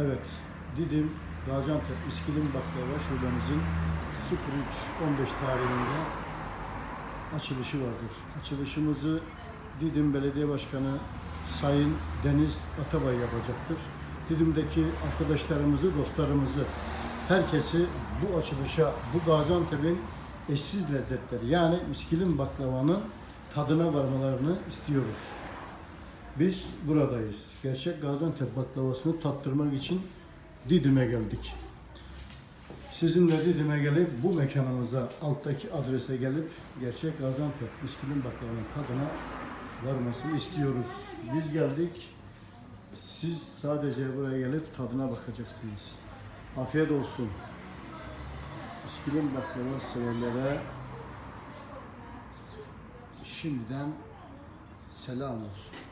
Evet, Didim Gaziantep İskilin Baklava Şubemizin 03-15 tarihinde açılışı vardır. Açılışımızı Didim Belediye Başkanı Sayın Deniz Atabay yapacaktır. Didim'deki arkadaşlarımızı, dostlarımızı, herkesi bu açılışa, bu Gaziantep'in eşsiz lezzetleri yani İskilin baklavanın tadına varmalarını istiyoruz. Biz buradayız. Gerçek Gaziantep baklavasını tattırmak için Didim'e geldik. Sizin de Didim'e gelip bu mekanımıza, alttaki adrese gelip gerçek Gaziantep İskilin baklavanın tadına varmasını istiyoruz. Biz geldik. Siz sadece buraya gelip tadına bakacaksınız. Afiyet olsun. İskilin baklava severlere şimdiden selam olsun.